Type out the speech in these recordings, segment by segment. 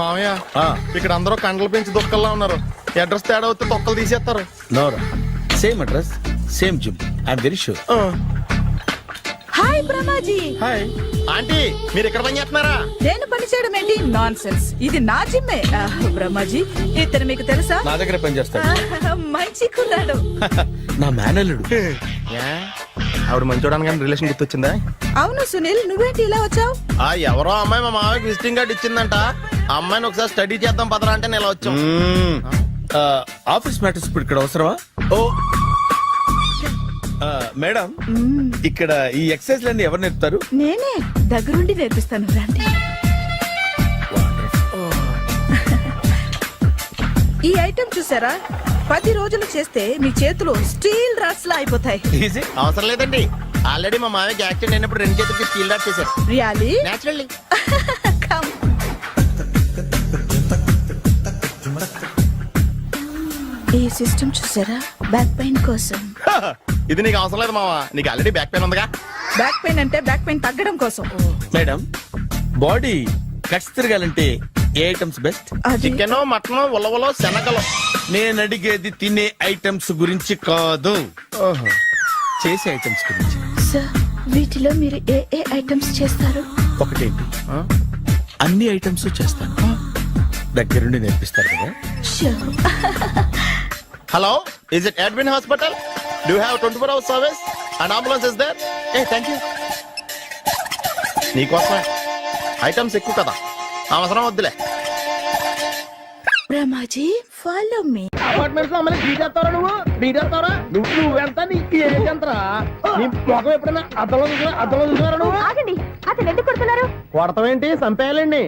మామయ్య ఆ, ఇక్కడ అందరూ కండలు పెంచి దుక్కల్లా ఉన్నారు. అడ్రస్ తేడా వస్తే తొక్కలు తీసేస్తారు. నోరా. Same address same gym. I'm very sure hi Brahmaji. Hi. Aunty మీరు ఇక్కడ పని చేస్తున్నారా? నేను పని చేయడం ఏంటి? నాన్ సెన్స్ ఇది నా జిమ్మే. బ్రహ్మాజీ ఇతను మీకు తెలుసా? నా దగ్గర పనిచేస్తాడు ఆ, మంచి కుర్రాడు. నా మేనల్లుడు. ఏ? ఆవిడ మంచి చూడడానికి రిలేషన్ గుర్తొచ్చిందా? అవును సునీల్ నువ్వేంటి ఇలా వచ్చావు? ఆ ఎవరో అమ్మాయి మా మామయ్యకి విజిటింగ్ కార్డ్ ఇచ్చిందంట. ఆ అమ్మాయిని ఒకసారి స్టడీ చేద్దాం పదరా అంటే నేను ఇలా వచ్చాం. ఆఫీస్ మ్యాటర్స్ ఇప్పుడు ఇక్కడ అవసరమా? ఓ. ఆ, మేడం ఇక్కడ ఈ ఎక్సర్సైజ్ లన్నీ ఎవరు నేర్పుతారు? నేనే దగ్గరుండి నేర్పిస్తాను రండి. ఈ ఐటెం చూసారా? పది రోజులు చేస్తే మీ చేతులు స్టీల్ రాట్స్ లా అయిపోతాయి. ఈజీ అవసరం లేదండి. ఆల్రెడీ మా మామయ్యకి యాక్సిడెంట్ అయినప్పుడు రెండు చేతులకి స్టీల్ డాట్ చేశారు రియాలీ నేచురల్లీ కమ్ ఈ సిస్టమ్ చూసారా? బ్యాక్ పెయిన్ కోసం. ఇది నీకు అవసరం లేదు మావా నీకు ఆల్రెడీ బ్యాక్ పెయిన్ ఉందిగా. బ్యాక్ పెయిన్ అంటే బ్యాక్ పెయిన్ తగ్గడం కోసం. మేడం బాడీ కట్స్ తిరగాలంటే ఏ ఐటమ్స్ బెస్ట్ చికెన్ మటన్ ఉలవలో శనగలు. నేను అడిగేది తినే ఐటమ్స్ గురించి కాదు. చేసే ఐటమ్స్ గురించి. సార్ వీటిలో మీరు ఏ ఏ ఐటమ్స్ చేస్తారు? ఒకటేంటి? అన్ని ఐటమ్స్ చేస్తాను. దగ్గరుండి నేర్పిస్తారు కదా. Hello is it admin hospital do have twenty four hours service and ambulance is there a thank you నీకోసమే. ఐటమ్స్ ఎక్కువ కదా. అవసరం వద్దులే. బ్రహ్మాజీ ఫాలో మీ అపార్ట్మెంట్స్లో అమ్మని బీటేస్తారా నువ్వు? బీటేస్తారా నువ్వు నువ్వెంత నీ ఏంటంతరా నీ ముఖం ఎప్పుడైనా అద్దంలో చూసినా అద్దంలో చూసినారా నువ్వు? ఆగండి అతను ఎందుకు కొడుతున్నారు? కొడతావేంటి చంపేయాలండి.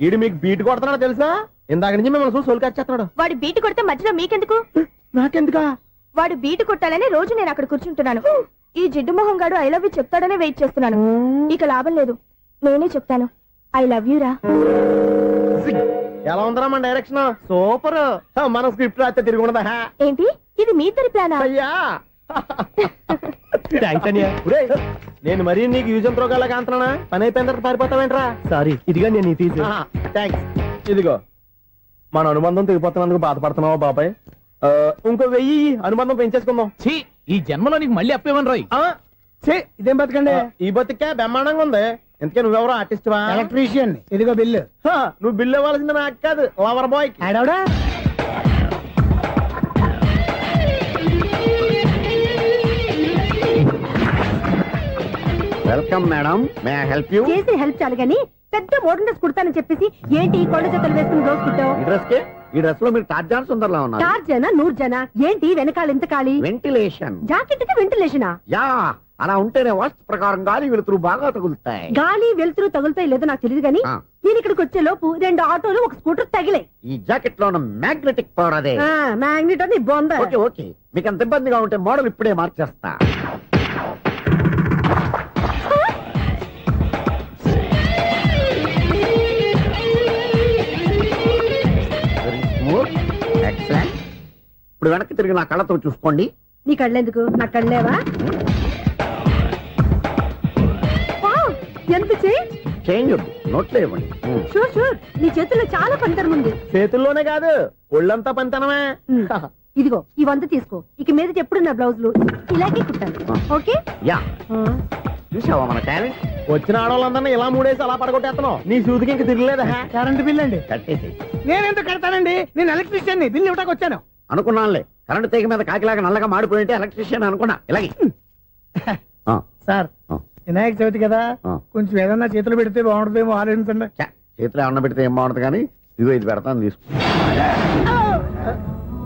ఈడు మీకు బీట్ కొడుతున్నాడు తెలుసా? ఇందాక నుంచి మిమ్మల్ని చూసి సోల్ కచ్చేస్తున్నాడు వాడు బీటు కొడితే మధ్యలో మీకెందుకు? నాకెందుకా? వాడు బీటు కొట్టాలని రోజు నేను అక్కడ కూర్చుంటున్నాను. ఈ జిడ్డు మొహం గాడు ఐ లవ్ యూ చెప్తాడనే వెయిట్ చేస్తున్నాను. ఇక లాభం లేదు. నేనే చెప్తాను. ఐ లవ్ యూ రా. ఎలా ఉందరా మన డైరెక్షన్ సూపర్. మన స్క్రిప్ట్ రాస్తే తిరిగి ఉండదా? ఏంటి? ఇది మీ ఇద్దరి ప్లానా? అయ్యా. థ్యాంక్స్ అనియా. నేను మరీ నీకు యూజ్ ఎంతో గల కాంతనా పని అయిపోయిన తర్వాత పారిపోతావేంట్రా? సారీ ఇదిగా నేను తీసి థ్యాంక్స్ ఇదిగో మన అనుబంధం తెగిపోతున్నందుకు బాధపడుతున్నావా బాబాయ్? ఆ, ఇంకో వెయ్యి ఇయ్యి, అనుబంధం పెంచేసుకుందాం. ఛీ ఈ జన్మలో నీకు మళ్ళీ అప్పేమని రాయి. ఆ, ఛీ, ఇదేం బతకండి? ఈ బతికే బ్రహ్మాండంగా ఉంది. ఎందుకే నువ్వెవరో ఆర్టిస్ట్ వా? ఎలక్ట్రీషియన్ ఇదిగో బిల్లు. హా, నువ్వు బిల్ ఇవ్వాల్సింది నాకు కాదు lover boy ఆడవడా? Welcome madam may help you చేసి హెల్ప్ చాలు గాని పెద్ద మోడల్ డ్రెస్ కుడతానని చెప్పేసి ఏంటి ఈ కొండ జతలు వేసుకుని రోజు కుట్టావు? ఈ డ్రెస్కి ఈ డ్రెస్లో మీరు టార్జాన్ సుందర్లా ఉన్నారు. చార్ జన నూరు జన ఏంటి వెనకాల ఎంత ఖాళీ? వెంటిలేషన్ జాకెట్కి వెంటిలేషనా యా అలా ఉంటేనే వాస్తు ప్రకారం గాలి వెలుతురు బాగా తగులుతాయి. గాలి వెలుతురు తగులుతాయి లేదో నాకు తెలియదు ఆ. నేను ఇక్కడికి వచ్చే లోపు రెండు ఆటోలు ఒక స్కూటర్ తగిలాయి. ఈ జాకెట్లో ఉన్న మ్యాగ్నెటిక్ పవర్ అదే. మ్యాగ్నెట్ అని బొంద. Okay okay. మీకు అంత ఇబ్బందిగా ఉంటే మోడల్ ఇప్పుడే మార్చేస్తా. ఇప్పుడు వెనక్కి తిరిగి నా కళ్ళతో చూసుకోండి. నీ కళ్ళెందుకు? నా కళ్ళేవా? వావ్, ఎంత చేంజ్? చేంజ్ వద్దు. నోట్లో ఇవ్వండి. Hmm. Sure sure. నీ చేతుల్లో చాలా పంతరం ఉంది. చేతుల్లోనే కాదు ఒళ్ళంతా పంతనమే ఉమ్. ఇదిగో ఈ వంద తీసుకో. ఇక మీద ఎప్పుడు నా బ్లౌజులు ఇలాగే కుట్టాను ఓకే? యా. చూసావా మన టాలెంట్ వచ్చిన ఆడవాళ్ళందరినీ ఇలా మూడేసి అలా పడగొట్టేస్తున్నావు. నీ సూదికి ఇంక తిరగలేదా? కరెంట్ బిల్ అండి. కట్టేసి నేను ఎందుకు కడతానండి? నేను ఎలక్ట్రీషియన్ని. బిల్లు ఇవ్వడానికి వచ్చాను. అనుకున్నానులే. కరెంట్ తీగ మీద కాకిలాగా నల్లగా మాడిపోయింటే ఎలక్ట్రీషియన్ అనుకున్నా. ఇలాగే. ఆ, సార్ ఆ, వినాయక చవితి కదా. ఆ. కొంచెం ఏదన్నా చేతులు పెడితే బాగుంటుందేమో ఆలోచించండి. ఛ, చేతిలో అన్న పెడితే ఏం బాగుంటుంది కానీ ఇదిగో ఇది పెడతాను తీసుకో.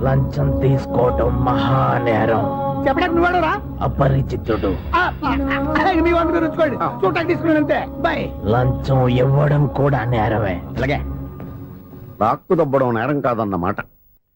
లంచం తీసుకోవటం మహానేరం. చెప్పడానికి నువ్వాడరా అపరిచితుడు. మీ మీరు ఉంచుకోండి. చూడటానికి తీసుకున్నాను అంతే. బాయ్ లంచం ఇవ్వడం కూడా నేరమే. ఇలాగే రాక్కు దబ్బడం నేరం కాదన్నమాట.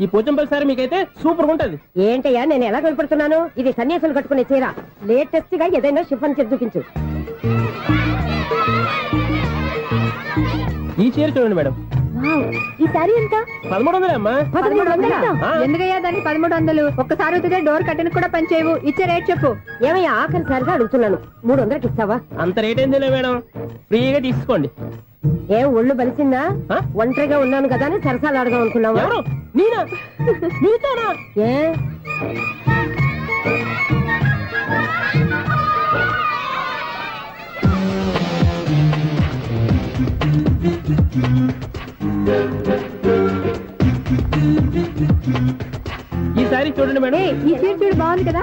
ఈ పోచంపల్లి సారీ మీకైతే సూపర్ ఉంటది ఏంటయ్యా నేను ఎలా కనపడుతున్నాను? ఇది సన్యాసులు కట్టుకునే చీర. లేటెస్ట్గా ఏదైనా షిఫన్ చేసి చూపించు. ఈ చీర చూడండి మేడం. ఈ సారీ ఎంత? పదమూడు పదమూడు వందలా? ఆ. ఎందుకయ్యా దానికి పదమూడు వందలు? ఒక్కసారి డోర్ కట్టను కూడా పనిచేయవు ఇచ్చే రేట్ చెప్పు. ఏమయ్యా ఆఖరిసారిగా అడుగుతున్నాను. మూడు వందలకి ఇస్తావా? అంత రేట్ ఏందిలే మేడం. ఫ్రీగా తీసుకోండి. ఏం ఒళ్ళు బలిసిందా? ఒంటరిగా ఉన్నాను కదా అని సరసాలు అడగా అనుకున్నావా? నేనా? నీతోనా? ఏ? ఈ సారీ చూడండి మేడం. ఈ చీర చూడు బాగుంది కదా?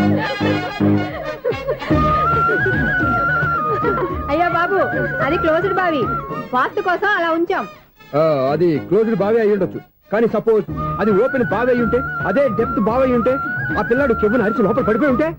బాబు అది క్లోజ్డ్ బావి. వాస్తు కోసం అలా ఉంచాం. ఆ, అది క్లోజ్డ్ బావి అయి ఉండొచ్చు. కానీ సపోజ్ అది ఓపెన్ బావి అయి ఉంటే అదే డెప్త్ బావి అయి ఉంటే ఆ పిల్లాడు చెవును అరిచి లోపల పడిపోయి ఉంటే?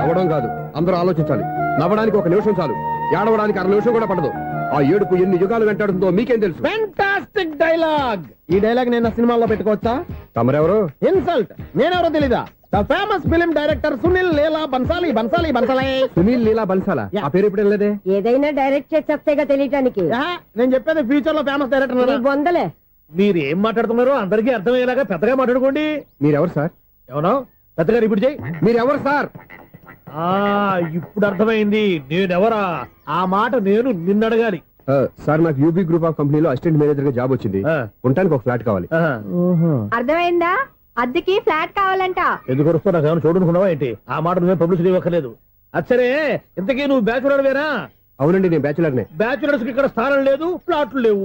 నవ్వడం కాదు. అందరూ ఆలోచించాలి. నవ్వడానికి ఒక నిమిషం చాలు. ఏడవడానికి అర నిమిషం కూడా పడదు. ఆ ఏడుపు ఎన్ని యుగాలు వెంటాడుతుందో మీకేం తెలుసు? ఫెంటాస్టిక్ డైలాగ్ ఈ డైలాగ్ నేను నా సినిమాలో పెట్టుకోవచ్చా? తమరెవరు? ఇన్సల్ట్ నేనెవరో తెలీదా? The famous film director Sunil Leela Bansali Bansali Bansali. Sunil Leela బన్సాలా? ఆ పేరు ఇప్పుడు లేదే? ఏదైనా డైరెక్ట్ చేసి వస్తేగా తెలియటానికి. నేను చెప్పేది ఫ్యూచర్లో ఫేమస్ డైరెక్టర్ నీ బొందలే మీరు ఏం మాట్లాడుతున్నారో అందరికీ అర్థమయ్యేలాగా పెద్దగా మాట్లాడుకోండి. మీరెవరు సార్? ఎవరో? పెద్దగా రిపీట్ చేయి మీరెవరు సార్? ఆ ఇప్పుడు అర్థమైంది. నేనెవరా? ఆ మాట నేను నిన్ను అడగాలి ఆ, సార్ నాకు యూబీ గ్రూప్ ఆఫ్ కంపెనీలో అసిస్టెంట్ మేనేజర్గా జాబ్ వచ్చింది. ఆ. ఉండటానికి ఒక ఫ్లాట్ కావాలి. ఆహా. అర్థమైందా? అద్దెకి ఫ్లాట్ కావాలంట. ఎందుకు వస్తున్నా ఏమైనా చూడనుకున్నావా ఏంటి? ఆ మాట నువ్వే పబ్లిసిటీ ఇవ్వక్కర్లేదు. అచ్చరే ఇంతకీ నువ్వు బ్యాచులర్ వేరా? అవునండి నేను బ్యాచులర్ నే బ్యాచులర్స్కి ఇక్కడ స్థానం లేదు ఫ్లాట్లు లేవు.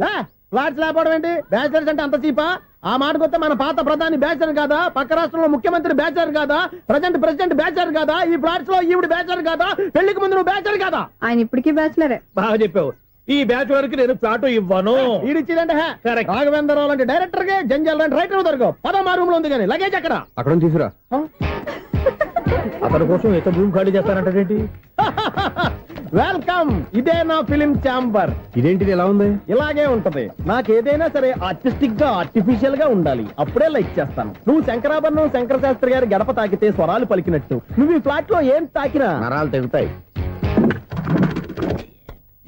ఫ్లాట్స్ లేకపోవడం ఏంటి? బ్యాచులర్స్ అంటే అంత చీపా? ఆ మాటకొస్తే మన పాత ప్రధాని బ్యాచర్ కాదా? పక్క రాష్ట్రంలో ముఖ్యమంత్రి బ్యాచర్ కాదా? ప్రజెంట్ ప్రెసిడెంట్ బ్యాచర్ కాదా? ఈ ఫ్లాట్స్లో ఈవిడ బ్యాచర్ కాదా? పెళ్ళికి ముందు నువ్వు బ్యాచర్ కాదా? ఆయన ఇప్పటికీ బ్యాచులరే. బాగా చెప్పావు. ఈ బ్యాచులర్కి నేను ఫ్లాట్ ఇవ్వను. ఇడిచిందంటే రాఘవేంద్రరావు లాంటి డైరెక్టర్కి జంజల్ లాంటి రైటర్ దొరకవు. పద మా రూమ్లో ఉంది కానీ లగేజ్ అక్కడ అక్కడ తీసుకురా. అతని కోసం ఎంత భూమి ఖాళీ చేస్తానంటే వెల్కమ్! ఇదే నా ఫిలిం ఛాంబర్. ఇదేంటిది ఎలా ఉంది? ఇలాగే ఉంటది. నాకేదైనా సరే ఆర్టిస్టిక్గా ఆర్టిఫిషియల్గా ఉండాలి. అప్పుడే లైక్ చేస్తాను. నువ్వు శంకరాభరణం శంకర శాస్త్రి గారి గడప తాకితే స్వరాలు పలికినట్టు. నువ్వు ఈ ఫ్లాట్లో ఏం తాకినా? నరాలు తెగుతాయి.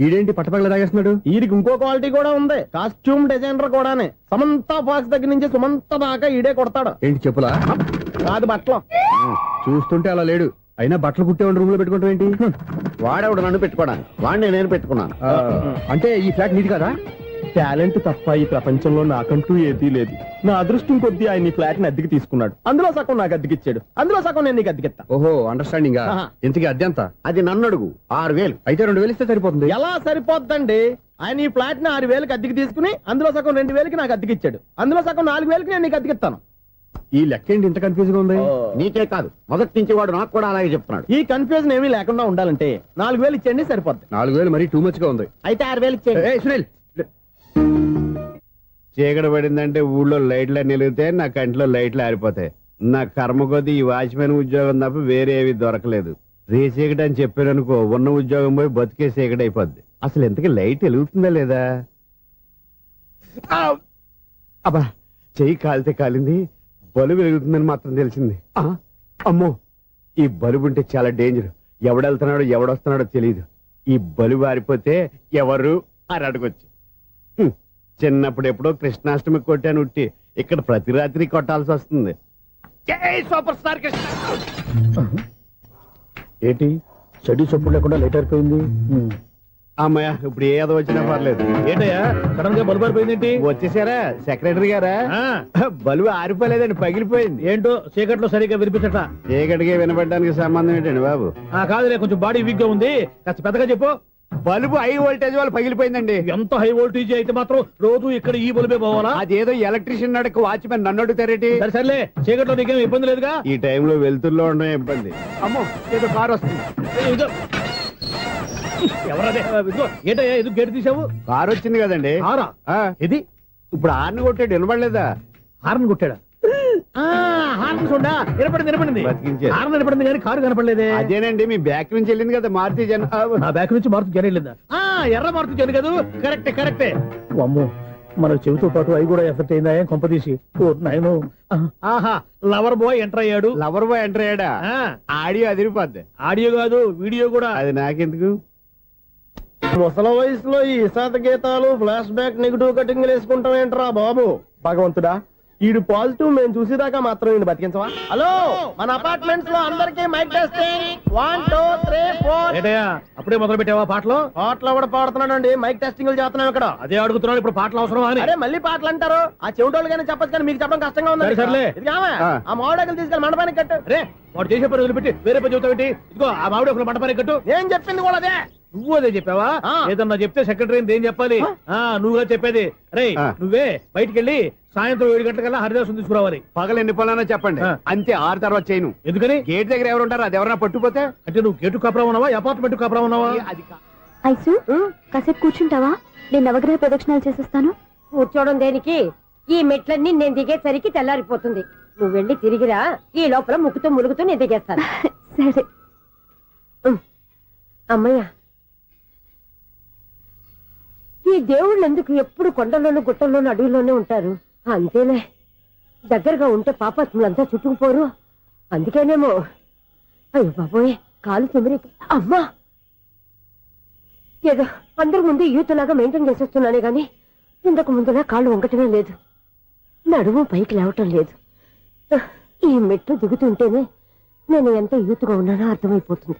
ఈడేంటి పట్టపగల తాగేస్తున్నాడు? వీడికి ఇంకో క్వాలిటీ కూడా ఉంది. కాస్ట్యూమ్ డిజైనర్ కూడానే. సమంత ఫాక్స్ దగ్గర నుంచి సుమంత దాకా ఈడే కొడతాడు. ఏంటి చెప్పులా? కాదు బట్టలు. చూస్తుంటే అలా లేడు. అయినా బట్టలు కుట్టే రూమ్లో పెట్టుకుంటాం ఏంటి? వాడేవాడు నన్ను పెట్టుకోవడానికి? వాడిని నేను పెట్టుకున్నాను. అంటే ఈ ఫ్లాట్ నీది కదా? టాలెంట్ తప్ప ఈ ప్రపంచంలో నాకంటూ ఏదీ లేదు. నా అదృష్టం కొద్దీ ఆయన ఈ ఫ్లాట్ని అద్దెకి తీసుకున్నాడు. అందులో సగం నాకు అద్దెకిచ్చాడు. అందులో సగం నేను నీకు అద్దెకిస్తా. ఓహో అండర్స్టాండింగ్. ఇంతకీ అద్దె ఎంత? అది నన్ను అడుగు. ఆరు వేలు. అయితే రెండు వేలు ఇస్తే సరిపోతుంది. ఎలా సరిపోద్దండి? ఆయన ఈ ఫ్లాట్ని ఆరు వేలకి అద్దెకి తీసుకుని అందులో సగం రెండు వేలకి నాకు అద్దెకిచ్చాడు. అందులో సగం నాలుగు వేలకి నేను నీకు అద్దెకిస్తాను. ఈ లెక్క ఏంటి ఇంత కన్ఫ్యూజ్గా ఉంది? నీకే కాదు. మొదటి నుంచి వాడు నాకు కూడా అలాగే చెప్తున్నాడు. ఈ కన్ఫ్యూజన్ ఏమీ లేకుండా ఉండాలంటే నాలుగు వేలు ఇచ్చేయండి సరిపోద్ది. నాలుగు వేలు మరీ టూ మచ్గా ఉంది. అయితే ఆరు వేలు ఇచ్చేయండి. చీకటి పడిందంటే ఊళ్ళో లైట్లు అన్ని వెలిగితే నా కంటిలో లైట్లు ఆరిపోతాయి. నా కర్మ కొద్దీ ఈ వాచ్మెన్ ఉద్యోగం తప్ప వేరే ఏవి దొరకలేదు. రే చీకటి అని చెప్పాననుకో ఉన్న ఉద్యోగం పోయి బతికే చీకటి అయిపోద్ది. అసలు ఇంతకీ లైట్ వెలుగుతుందా లేదా! అబ్బా చెయ్యి కాలితే కాలింది బలుబు వెలుగుతుందని మాత్రం తెలిసింది. ఆ! అమ్మో ఈ బలుబు ఉంటే చాలా డేంజర్. ఎవడెళ్తున్నాడో ఎవడొస్తున్నాడో తెలియదు ఈ బలుబు ఆరిపోతే ఎవరు అని అడగొచ్చు. చిన్నప్పుడు ఎప్పుడో కృష్ణాష్టమి కొట్టాను ఉట్టి ఇక్కడ ప్రతి రాత్రి కొట్టాల్సి వస్తుంది. Super star Krishna! ఏంటి? చెడు చప్పుడు లేకుండా లేట్ అయిపోయింది? అమ్మయ్య ఇప్పుడు ఏదో వచ్చినా పర్లేదు. ఏంటయ్యా? సడన్గా బల్బు అయిపోయిందేంటి వచ్చేసారా? సెక్రటరీ గారా? ఆ, బలువు ఆరిపోలేదండి పగిలిపోయింది. ఏంటో చీకట్లో సరిగ్గా వినిపించట చీకటికి వినపడడానికి సంబంధం ఏంటండి బాబు? ఆ కాదులే కొంచెం బాడీ వీక్గా ఉంది. కాస్త పెద్దగా చెప్పు. బలుబు హై వోల్టేజ్ వాళ్ళు పగిలిపోయిందండి. ఎంత హై వోల్టేజ్ అయితే మాత్రం రోజు ఇక్కడ ఈ బల్బే పోవాలా? అదేదో ఎలక్ట్రీషియన్ నడక వాచ్మెన్ నన్ను అడుగుతారేటి సరే సర్లే చీకట్లో నీకేం ఇబ్బంది లేదుగా? ఈ టైంలో వెళ్తుల్లో ఉండడం ఇబ్బంది. అమ్మో ఏదో కార్ వస్తుంది. ఎవరదే? ఏంటయ్యా ఎందుకు గేట్ తీసావు కార్ వచ్చింది కదండి. ఆరా ఆ, ఇది ఇప్పుడు ఆర్ని కొట్టాడు వినపడలేదా హార్న్ కొట్టాడా? హార్న్ చూడా. హార్న్ వినపడింది కానీ కారు కనపడలేదే. అదేనండి మీ బ్యాక్ నుంచి వెళ్ళింది కదా మారుతి జన నా బ్యాక్ నుంచి మారుతు జరగలేదా ఆ ఎర్ర మారుతు జరి కదా. కరెక్టే కరెక్టే. అమ్మో మన చెవితో పాటు అవి కూడా ఎఫెక్ట్ అయిందా ఏం కొంపదీసి ఓ నాయను. ఆహా లవర్ బాయ్ ఎంటర్ అయ్యాడు. లవర్ బాయ్ ఎంటర్ అయ్యాడా? ఆ, ఆడియో అదిరిపోద్ది. ఆడియో కాదు వీడియో కూడా. అది నాకెందుకు? ముసల వయసులో ఈ ఇసాత గీతాలు ఫ్లాష్ బ్యాక్ నెగిటివ్ కటింగ్ వేసుకుంటాం ఏంట్రా బాబు? భగవంతుడా ఈడు పాజిటివ్ మేము చూసేదాకా మాత్రం ఈయన బతికించవా? హలో మన అపార్ట్మెంట్స్లో అందరికి mike testing one two three four అప్పుడే మొదలు పెట్టావా పాటలు? పాటలు కూడా పాడుతున్నాడు అండి మైక్ టెస్టింగ్ చేస్తున్నాం ఇక్కడ. అదే అడుగుతున్నాడు ఇప్పుడు పాటలు అవసరం అని. అరే మళ్ళీ పాటలు అంటారు. ఆ చెవిటోళ్ళు కానీ చెప్పచ్చు కానీ మీకు చెప్పడం కష్టంగా ఉంది. సర్లే. ఆ. మామిడాకులు తీసుకెళ్ళి మండపానికి కట్టు. రే వాడు చేసే పని వదిలిపెట్టి వేరే పని చెబుతావు ఇదిగో ఆ మామిడి ఒకరు మండపానికి కట్టు. నేను చెప్పింది కూడా అదే? నువ్వు అదే చెప్పావా? ఏదన్నా చెప్తే సెక్రటరీ ఏం చెప్పాలి? ఆ. నువ్వుగా చెప్పేది. రే ఆ. నువ్వే బయటికి వెళ్ళి సాయంత్రం ఏడు గంటలకల్లా హరిదాసం తీసుకురావాలి. పగలు ఎన్ని పనులన్నా చెప్పండి. ఆ. అంతే ఆరు తర్వాత చేయను. ఎందుకని? గేట్ దగ్గర ఎవరు ఉంటారు? అది ఎవరన్నా పట్టుపోతే అంటే నువ్వు గేటు కాపురా ఉన్నావా? అపార్ట్మెంట్ కాపురా ఉన్నావా? అది కా- ఐసు కాసేపు కూర్చుంటావా? నేను నవగ్రహ ప్రదక్షిణాలు చేసేస్తాను. కూర్చోవడం దేనికి? ఈ మెట్లన్నీ నేను దిగేసరికి తెల్లారిపోతుంది. నువ్వు వెళ్ళి తిరిగిరా. ఈ లోపల ముక్కుతూ ములుగుతూ నేను దిగేస్తాను. సరే. అమ్మయ్య ఈ దేవుళ్ళు ఎందుకు ఎప్పుడు కొండల్లోనూ గుట్టల్లోనూ అడవిలోనే ఉంటారు? అంతేలే. దగ్గరగా ఉంటే పాపాత్ములంతా చుట్టుకుపోరు. అందుకేనేమో. అయ్యో బాబోయ్ కాలు తిమిరి అమ్మా! ఏదో అందరి ముందు యూత్లాగా మెయింటైన్ చేసేస్తున్నానే గాని ఇంతకు ముందులా కాళ్ళు వంకటమే లేదు. నడుము పైకి లేవటం లేదు. ఈ మెట్లు దిగుతుంటేనే నేను ఎంత యూత్గా ఉన్నానో అర్థమైపోతుంది.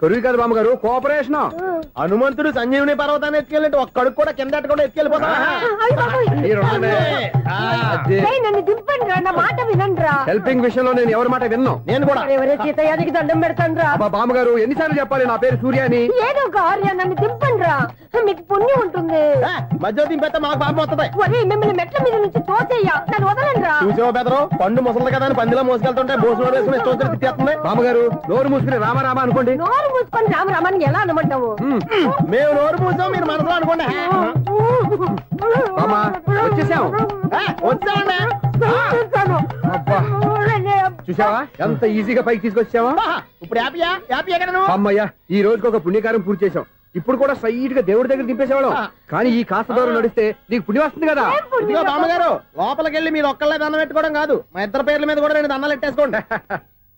కరువు కాదు బామ్మగారు కోఆపరేషన్. హనుమంతుడు సంజీవుని పర్వతాన్ని ఎత్తుకెళ్ళినట్టు ఒక్కడికి కూడా కింద కూడా ఎత్తుకెళ్ళిపోతా. నన్ను దింపండి రా నా మాట వినండి రా హెల్పింగ్ విషయంలో నేను ఎవరి మాట విన్నాను నేను కూడా. ఎవరే దండం పెడతాను రా బామ్మగారు ఎన్నిసార్లు చెప్పాలి నా పేరు సూర్య అని ఏదో ఒక ఆర్య నన్ను దింపండి రా మీకు పుణ్యం ఉంటుంది. మధ్య దింపేస్తే మాకు పాపం వస్తుంది. ఒరే మిమ్మల్ని మెట్ల మీద నుంచి తోసేయ్యా. నన్ను వదలండి రా చూసావా బెదరు? పండు ముసలి కదా అని పందిలో మోసుకెళ్తుంటే బోసులో వేసుకుని వచ్చినట్టు తిట్టేస్తుంది. బామ్మగారు నోరు మూసుకుని రామ రామ అనుకోండి. నోరు మూసుకొని రామరామని ఎలా అనమంటావు? మేము నోరు పూసాం మీరు మనసులో అనుకోండి. వచ్చేసాం. వచ్చామండి చూసావా? ఎంత ఈజీగా పైకి తీసుకొచ్చావా? ఇప్పుడు హ్యాపీయా? హ్యాపీయా కదా నువ్వు? అమ్మయ్యా ఈ రోజుకి ఒక పుణ్యకారం పూర్తి చేసాం ఇప్పుడు కూడా స్ట్రైట్గా దేవుడి దగ్గర దింపేసేవాళ్ళం. కానీ ఈ కాస్త దూరం నడిస్తే నీకు పుణ్యం వస్తుంది కదా? బామ్మగారు లోపలికి వెళ్ళి మీరు ఒక్కళ్ళే దండం పెట్టుకోవడం కాదు. మా ఇద్దరు పేర్ల మీద కూడా రెండు దండాలు ఎట్టేసుకోండి.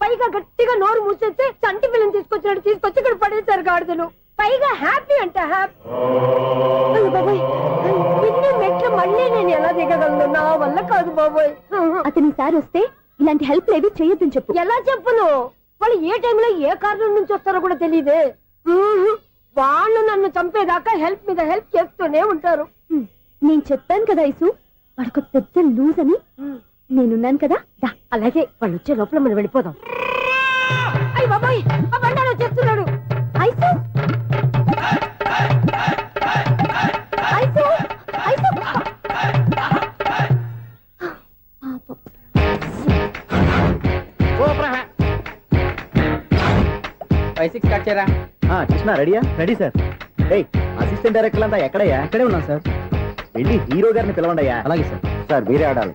పైగా గట్టిగా నోరు మూసేస్తే చంటి పిల్లని తీసుకొచ్చినట్టు తీసుకొచ్చి ఇక్కడ పడేశారు గాడిదలు పైగా హ్యాపీ అంట హ్యాపీ ఇన్ని మెట్లు మళ్ళీ నేను ఎలా దిగగలను? నా వల్ల కాదు బాబోయ్. అతని సారి వస్తే ఇలాంటి హెల్ప్ లేవి చేయొద్దని చెప్పు. ఎలా చెప్పును? వాళ్ళు ఏ టైంలో ఏ కారణం నుంచి వస్తారో కూడా తెలియదే వాళ్ళు నన్ను చంపేదాకా హెల్ప్ మీద హెల్ప్ చేస్తూనే ఉంటారు. నేను చెప్పాను కదా ఐసు వాడికి పెద్ద లూజ్ అని నేనున్నాను కదా? దా అలాగే వాళ్ళు వచ్చే లోపల మనం వెళ్ళిపోదాం. అయ్య బాబాయ్! ఆ బండారు వచ్చేస్తున్నాడు. Ice! Ice! Ice! Five six cut చేయరా? ఆ, కృష్ణ రెడీయా? Ready sir. రే అసిస్టెంట్ డైరెక్టర్ అంతా ఎక్కడయ్యా? ఇక్కడే ఉన్నాం సార్. వెళ్ళి హీరో గారిని పిలవండి అయ్యా అలాగే సార్. సార్ మీరే ఆడాలి.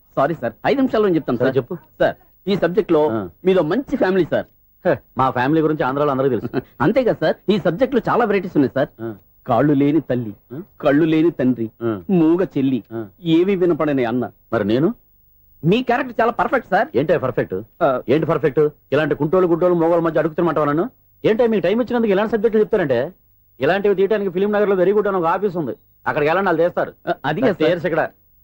సారీ సార్ ఐదు నిమిషాల్లో చెప్తాను సరే చెప్పు. సార్ ఈ సబ్జెక్ట్లో. మీదో మంచి ఫ్యామిలీ సార్. మా ఫ్యామిలీ గురించి ఆంధ్రాలో అందరికీ తెలుసు. అంతేగా సార్ ఈ సబ్జెక్ట్లో చాలా వెరైటీస్ ఉన్నాయి సార్. కాళ్ళు లేని తల్లి. కళ్ళు లేని తండ్రి మూగ చెల్లి. ఏవి వినపడని అన్న. మరి నేను? మీ క్యారెక్టర్ చాలా పర్ఫెక్ట్ సార్. ఏంటే పర్ఫెక్ట్ ఏంటి పర్ఫెక్ట్ ఇలాంటి కుంటోలు గుడ్డోలు మోగోళ్ళ మధ్య అడుగుతున్నమాట నన్ను ఏంటో మీకు టైం ఇచ్చినందుకు ఇలాంటి సబ్జెక్టులు చెప్తారంటే? ఇలాంటివి తీయడానికి ఫిలిం నగర్లో వెరీ గుడ్ అని ఒక ఆఫీస్ ఉంది. అక్కడికి వెళ్ళండి వాళ్ళు చేస్తారు. అది chairs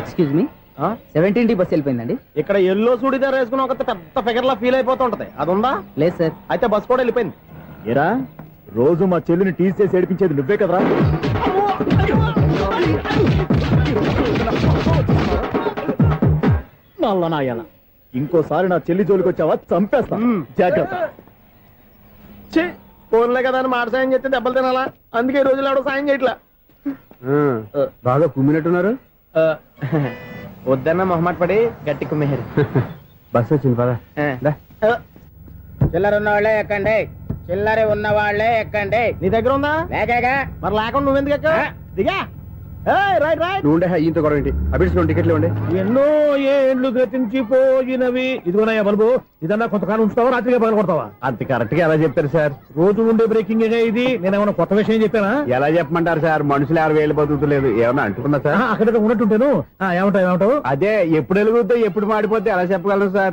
Excuse me seventeen D bus వెళ్ళిపోయిందండి. ఇక్కడ ఎల్లో చూడిదార్ వేసుకుని ఒక పెద్ద ఫిగర్ లా ఫీల్ అయిపోతుంటది అది ఉందా లేదు సార్ అయితే బస్ కూడా వెళ్ళిపోయింది. ఏరా? రోజు మా చెల్లిని టీస్ చేసి ఏడిపించేది నువ్వే కదరా? నల్ల నాయన. ఇంకోసారి నా చెల్లి జోలికి వచ్చావా? చంపేస్తా. జాగ్రత్త. ఛీ, ఫోన్లే కదా అని మాట సాయం చేస్తే దెబ్బలు తినాలా? అందుకే ఈ రోజులు ఎవడో సాయం చేయట్లా. బాగా కుమ్మినట్టున్నారు? వద్దన్న మొహమాట పడి గట్టి కుమ్మేహారు బస్ వచ్చింది పదా. చిల్లర ఉన్న వాళ్ళే ఎక్కండి. చిల్లర ఉన్న వాళ్ళే ఎక్కండి. నీ దగ్గర ఉందా? లేకగా. మరి లేకుండా నువ్వెందుకు ఎక్కావు? దిగా. Right right. నువ్వు ఉండే ఈయంతో గొడవ ఏంటి? అభిడ్స్ టికెట్లు ఇవ్వండి. ఎన్నో ఏండ్లు గతించిపోయినవి. ఇదిగోనయ్యా బల్బు ఇదన్నా కొంతకాలం ఉంచుతావా రాత్రిగా పగల కొడతావా? అంత కరెక్ట్గా ఎలా చెప్తారు సార్? రోజు ఉండే బ్రేకింగ్ ఇది? నేనేమన్నా కొత్త విషయం చెప్పానా? ఎలా చెప్పమంటారు సార్? మనుషులు ఎవరు వేలు బతుకుతలేదు. ఏమన్నా అంటున్నా సార్? అక్కడ ఉన్నట్టుంటాను. ఏమంటావు ఏమంటావు? అదే ఎప్పుడు వెలుగుతో ఎప్పుడు మాడిపోతే ఎలా చెప్పగలరు సార్?